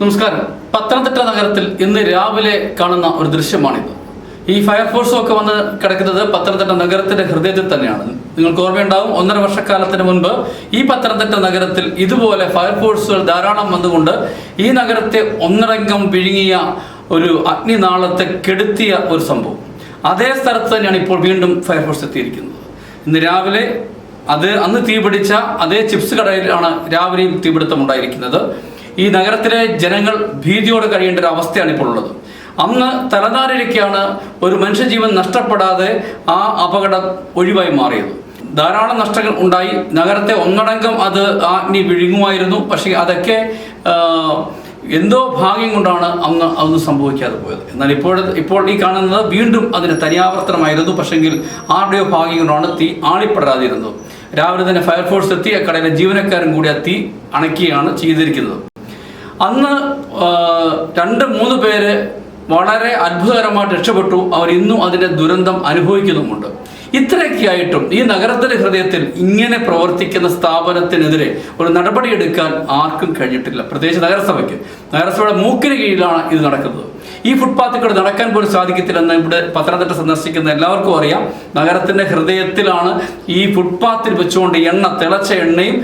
നമസ്കാരം. പത്തനംതിട്ട നഗരത്തിൽ ഇന്ന് രാവിലെ കാണുന്ന ഒരു ദൃശ്യമാണിത്. ഈ ഫയർഫോഴ്സും ഒക്കെ വന്ന് കിടക്കുന്നത് പത്തനംതിട്ട നഗരത്തിന്റെ ഹൃദയത്തിൽ തന്നെയാണ്. നിങ്ങൾക്ക് ഓർമ്മയുണ്ടാവും ഒന്നര വർഷക്കാലത്തിന് മുൻപ് ഈ പത്തനംതിട്ട നഗരത്തിൽ ഇതുപോലെ ഫയർഫോഴ്സുകൾ ധാരാളം വന്നുകൊണ്ട് ഈ നഗരത്തെ ഒന്നരംഗം വിഴുങ്ങിയ ഒരു അഗ്നിനാളത്തെ കെടുത്തിയ ഒരു സംഭവം. അതേ സ്ഥലത്ത് തന്നെയാണ് ഇപ്പോൾ വീണ്ടും ഫയർഫോഴ്സ് എത്തിയിരിക്കുന്നത്. ഇന്ന് രാവിലെ അത് അന്ന് തീപിടിച്ച അതേ ചിപ്സ് കടയിലാണ് രാവിലെയും തീപിടുത്തം ഉണ്ടായിരിക്കുന്നത്. ഈ നഗരത്തിലെ ജനങ്ങൾ ഭീതിയോടെ കഴിയേണ്ട ഒരു അവസ്ഥയാണ് ഇപ്പോൾ ഉള്ളത്. അന്ന് തലനാരിഴയ്ക്കാണ് ഒരു മനുഷ്യജീവൻ നഷ്ടപ്പെടാതെ ആ അപകടം ഒഴിവായി മാറിയത്. ധാരാളം നഷ്ടങ്ങൾ ഉണ്ടായി. നഗരത്തെ ഒന്നടങ്കം അത് അഗ്നി വിഴുങ്ങുമായിരുന്നു. പക്ഷേ അതൊക്കെ എന്തോ ഭാഗ്യം കൊണ്ടാണ് അന്ന് അന്ന് സംഭവിക്കാതെ പോയത്. എന്നാൽ ഇപ്പോൾ ഇപ്പോൾ ഈ കാണുന്നത് വീണ്ടും അതിന് തനിയാവർത്തനമായിരുന്നു. പക്ഷെങ്കിൽ ആരുടെയോ ഭാഗ്യം കൊണ്ടാണ് തീ ആളിപ്പെടാതിരുന്നത്. രാവിലെ തന്നെ ഫയർഫോഴ്സ് എത്തി കടയിലെ ജീവനക്കാരും കൂടി ആ തീ അണയ്ക്കുകയാണ് ചെയ്തിരിക്കുന്നത്. അന്ന് രണ്ട് മൂന്ന് പേര് വളരെ അത്ഭുതകരമായിട്ട് രക്ഷപ്പെട്ടു. അവർ ഇന്നും അതിന്റെ ദുരന്തം അനുഭവിക്കുന്നുമുണ്ട്. ഇത്രയൊക്കെ ആയിട്ടും ഈ നഗരത്തിന്റെ ഹൃദയത്തിൽ ഇങ്ങനെ പ്രവർത്തിക്കുന്ന സ്ഥാപനത്തിനെതിരെ ഒരു നടപടിയെടുക്കാൻ ആർക്കും കഴിഞ്ഞിട്ടില്ല. പ്രത്യേകിച്ച് നഗരസഭയ്ക്ക്. നഗരസഭയുടെ മൂക്കിന് കീഴിലാണ് ഇത് നടക്കുന്നത്. ഈ ഫുട്പാത്തിൽ കൂടെ നടക്കാൻ പോലും സാധിക്കത്തില്ലെന്ന് ഇവിടെ പത്തനംതിട്ട സന്ദർശിക്കുന്ന എല്ലാവർക്കും അറിയാം. നഗരത്തിന്റെ ഹൃദയത്തിലാണ് ഈ ഫുട്പാത്തിൽ വെച്ചുകൊണ്ട് എണ്ണ തിളച്ച എണ്ണയും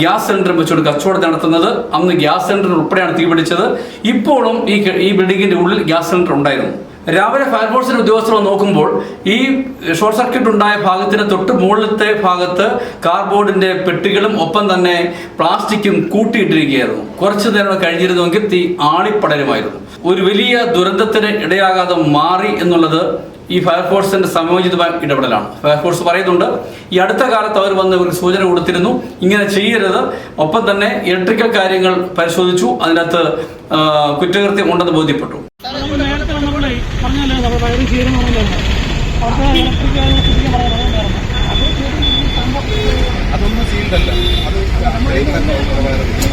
ഗ്യാസ് സിലിണ്ടറും വെച്ചുകൊണ്ട് കച്ചവടം നടത്തുന്നത്. അന്ന് ഗ്യാസ് സിലിണ്ടർ ഉൾപ്പെടെയാണ് തീപിടിച്ചത് ഇപ്പോഴും ഈ ഈ ബിൽഡിങ്ങിന്റെ ഉള്ളിൽ ഗ്യാസ് സിലിണ്ടർ ഉണ്ടായിരുന്നു. രാവിലെ ഫയർഫോഴ്സിന്റെ ഉദ്യോഗസ്ഥർ നോക്കുമ്പോൾ ഈ ഷോർട്ട് സർക്യൂട്ട് ഉണ്ടായ ഭാഗത്തിന് തൊട്ട് മുകളിലത്തെ ഭാഗത്ത് കാർബോർഡിന്റെ പെട്ടികളും ഒപ്പം തന്നെ പ്ലാസ്റ്റിക്കും കൂട്ടിയിട്ടിരിക്കുകയായിരുന്നു. കുറച്ചു നേരം കഴിഞ്ഞിരുന്നുവെങ്കിൽ തീ ആളിപ്പടരുമായിരുന്നു. ഒരു വലിയ ദുരന്തത്തിന് ഇടയാകാതെ മാറി എന്നുള്ളത് ഈ ഫയർഫോഴ്സിന്റെ സമയോചിതമായ ഇടപെടലാണ്. ഫയർഫോഴ്സ് പറയുന്നുണ്ട് ഈ അടുത്ത കാലത്ത് അവർ വന്ന് ഒരു സൂചന കൊടുത്തിരുന്നു. ഇങ്ങനെ ചെയ്യരുത്. ഒപ്പം തന്നെ ഇലക്ട്രിക്കൽ കാര്യങ്ങൾ പരിശോധിച്ചു. അതിനകത്ത് കുറ്റകൃത്യം ഉണ്ടെന്ന് ബോധ്യപ്പെട്ടു. നേരത്തെ വന്നപ്പോഴേ പറഞ്ഞല്ലോ നമ്മൾ വയറിങ് ചെയ്യണമെന്നല്ലോ അവിടുത്തെ ഇലക്ട്രിക് ആയിട്ട് പറയാൻ അത് ചെയ്ത് ഈ സംഭവം അതൊന്നും സീൽഡ് അല്ല അത് ബ്രേക്കിനൊക്കെ കുറവായിരുന്നു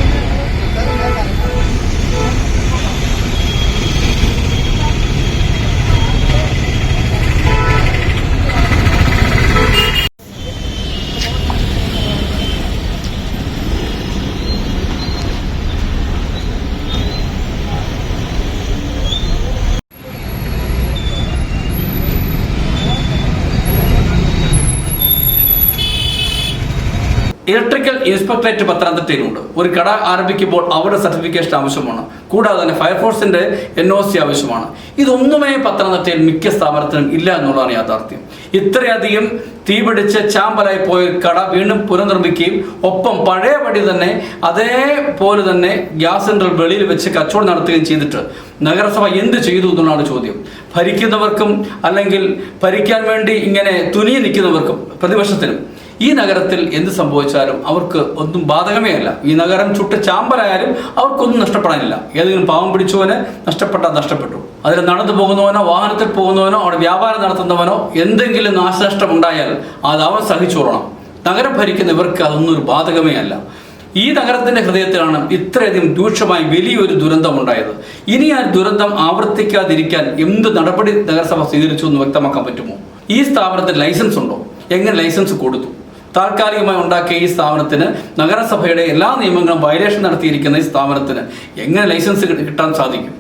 ഇലക്ട്രിക്കൽ ഇൻസ്പെക്ടറേറ്റ് പത്തനംതിട്ടയിലുണ്ട്. ഒരു കട ആരംഭിക്കുമ്പോൾ അവരുടെ സർട്ടിഫിക്കേഷൻ ആവശ്യമാണ്. കൂടാതെ തന്നെ ഫയർഫോഴ്സിന്റെ എൻ ഒ സി ആവശ്യമാണ്. ഇതൊന്നുമേ പത്തനംതിട്ടയിൽ മിക്ക സ്ഥാപനത്തിനും ഇല്ല എന്നുള്ളതാണ് യാഥാർത്ഥ്യം. ഇത്രയധികം തീപിടിച്ച് ചാമ്പലായി പോയ കട വീണ്ടും പുനർനിർമ്മിക്കുകയും ഒപ്പം പഴയപടി തന്നെ അതേപോലെ തന്നെ ഗ്യാസ് സിലിണ്ടർ വെളിയിൽ വെച്ച് കച്ചവടം നടത്തുകയും ചെയ്തിട്ട് നഗരസഭ എന്ത് ചെയ്തു എന്നുള്ളതാണ് ചോദ്യം. ഭരിക്കുന്നവർക്കും അല്ലെങ്കിൽ ഭരിക്കാൻ വേണ്ടി ഇങ്ങനെ തുനിയെ നിൽക്കുന്നവർക്കും പ്രതിപക്ഷത്തിനും ഈ നഗരത്തിൽ എന്ത് സംഭവിച്ചാലും അവർക്ക് ഒന്നും ബാധകമേ അല്ല. ഈ നഗരം ചുട്ട ചാമ്പലായാലും അവർക്കൊന്നും നഷ്ടപ്പെടാനില്ല. ഏതെങ്കിലും പാവം പിടിച്ചവനെ നഷ്ടപ്പെട്ടാൽ നഷ്ടപ്പെട്ടു. അതിൽ നടന്നു പോകുന്നവനോ വാഹനത്തിൽ പോകുന്നവനോ അവിടെ വ്യാപാരം നടത്തുന്നവനോ എന്തെങ്കിലും നാശനഷ്ടം ഉണ്ടായാൽ അത് അവൻ സഹിച്ചോളണം. നഗരം ഭരിക്കുന്ന ഇവർക്ക് അതൊന്നും ഒരു ബാധകമേ അല്ല. ഈ നഗരത്തിന്റെ ഹൃദയത്തിലാണ് ഇത്രയധികം രൂക്ഷമായി വലിയൊരു ദുരന്തം ഉണ്ടായത്. ഇനി ആ ദുരന്തം ആവർത്തിക്കാതിരിക്കാൻ എന്ത് നടപടി നഗരസഭ സ്വീകരിച്ചു എന്ന് വ്യക്തമാക്കാൻ പറ്റുമോ? ഈ സ്ഥാപനത്തിന് ലൈസൻസ് ഉണ്ടോ? എങ്ങനെ ലൈസൻസ് കൊടുത്തു? താൽക്കാലികമായി ഉണ്ടാക്കിയ ഈ സ്ഥാപനത്തിന് നഗരസഭയുടെ എല്ലാ നിയമങ്ങളും വയലേഷൻ നടത്തിയിരിക്കുന്ന ഈ സ്ഥാപനത്തിന് എങ്ങനെ ലൈസൻസ് കിട്ടാൻ സാധിക്കും?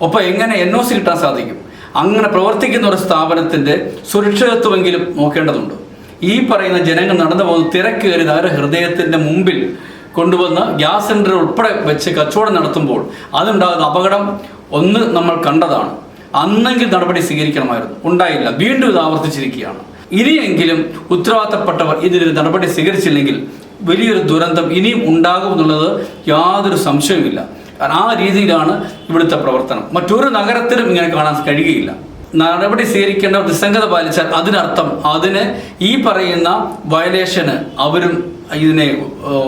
ഒപ്പം എങ്ങനെ എൻ ഒ സി കിട്ടാൻ സാധിക്കും? അങ്ങനെ പ്രവർത്തിക്കുന്ന ഒരു സ്ഥാപനത്തിന്റെ സുരക്ഷിതത്വമെങ്കിലും നോക്കേണ്ടതുണ്ട്. ഈ പറയുന്ന ജനങ്ങൾ നടന്നു പോകുന്ന തിരക്കേറി അവരുടെ ഹൃദയത്തിന്റെ മുമ്പിൽ കൊണ്ടുവന്ന് ഗ്യാസ് സിലിണ്ടർ ഉൾപ്പെടെ വെച്ച് കച്ചവടം നടത്തുമ്പോൾ അതുണ്ടാകുന്ന അപകടം ഒന്ന് നമ്മൾ കണ്ടതാണ്. അന്നെങ്കിൽ നടപടി സ്വീകരിക്കണമായിരുന്നു. ഉണ്ടായില്ല. വീണ്ടും ഇത് ആവർത്തിച്ചിരിക്കുകയാണ്. ഇനിയെങ്കിലും ഉത്തരവാദിത്തപ്പെട്ടവർ ഇതിനൊരു നടപടി സ്വീകരിച്ചില്ലെങ്കിൽ വലിയൊരു ദുരന്തം ഇനിയും ഉണ്ടാകും എന്നുള്ളത് യാതൊരു സംശയവുമില്ല. ആ രീതിയിലാണ് ഇവിടുത്തെ പ്രവർത്തനം. മറ്റൊരു നഗരത്തിലും ഇങ്ങനെ കാണാൻ കഴിയുകയില്ല. നടപടി സ്വീകരിക്കേണ്ട നിസ്സംഗത പാലിച്ചാൽ അതിനർത്ഥം അതിന് ഈ പറയുന്ന വയലേഷന് അവരും ഇതിനെ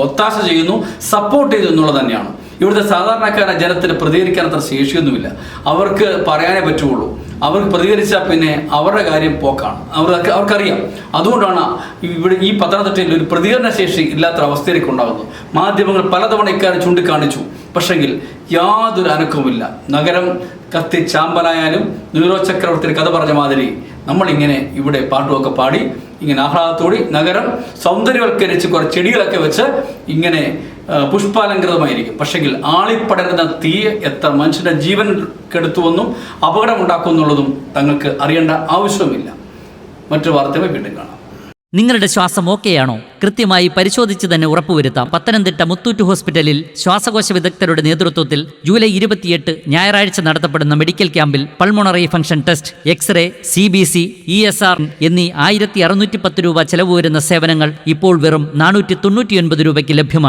ഒത്താശ ചെയ്യുന്നു സപ്പോർട്ട് ചെയ്തു എന്നുള്ളത് തന്നെയാണ്. ഇവിടുത്തെ സാധാരണക്കാരായ ജനത്തിന് പ്രതികരിക്കാൻ അത്ര ശേഷിയൊന്നുമില്ല. അവർക്ക് പറയാനേ പറ്റുള്ളൂ. അവർക്ക് പ്രതികരിച്ചാൽ പിന്നെ അവരുടെ കാര്യം പോക്കാണ്. അവർക്ക് അവർക്കറിയാം. അതുകൊണ്ടാണ് ഇവിടെ ഈ പത്തനംതിട്ടയിൽ ഒരു പ്രതികരണ ശേഷി ഇല്ലാത്ത അവസ്ഥയിലേക്ക് ഉണ്ടാകുന്നത്. മാധ്യമങ്ങൾ പലതവണ ഇക്കാര്യം ചൂണ്ടിക്കാണിച്ചു. പക്ഷെങ്കിൽ യാതൊരു അനക്കവുമില്ല. നഗരം കത്തി ചാമ്പലായാലും നീരോ ചക്രവർത്തി കഥ പറഞ്ഞ മാതിരി നമ്മളിങ്ങനെ ഇവിടെ പാട്ടുമൊക്കെ പാടി ഇങ്ങനെ ആഹ്ലാദത്തോടി നഗരം സൗന്ദര്യവൽക്കരിച്ച് കുറേ ചെടികളൊക്കെ വെച്ച് ഇങ്ങനെ പുഷ്പാലങ്കൃതമായിരിക്കും പക്ഷെങ്കിൽ ആളിപ്പടരുന്ന തീ എത്ര മനുഷ്യന്റെ ജീവൻ കെടുത്തുവെന്നും അപകടമുണ്ടാക്കുമെന്നുള്ളതും തങ്ങൾക്ക് അറിയേണ്ട ആവശ്യവുമില്ല. മറ്റു വാർത്തകൾ വീണ്ടും കാണാം. നിങ്ങളുടെ ശ്വാസം ഓക്കെയാണോ? കൃത്യമായി പരിശോധിച്ച് തന്നെ ഉറപ്പുവരുത്താം. പത്തനംതിട്ട മുത്തൂറ്റ് ഹോസ്പിറ്റലിൽ ശ്വാസകോശ വിദഗ്ധരുടെ നേതൃത്വത്തിൽ ജൂലൈ ഇരുപത്തിയെട്ട് ഞായറാഴ്ച നടത്തപ്പെടുന്ന മെഡിക്കൽ ക്യാമ്പിൽ pulmonary function test xray C B C E S R എന്നീ ആയിരത്തി അറുന്നൂറ്റി പത്ത് രൂപ ചെലവ് വരുന്ന സേവനങ്ങൾ ഇപ്പോൾ വെറും നാനൂറ്റി തൊണ്ണൂറ്റിയൊൻപത് രൂപയ്ക്ക് ലഭ്യമാണ്.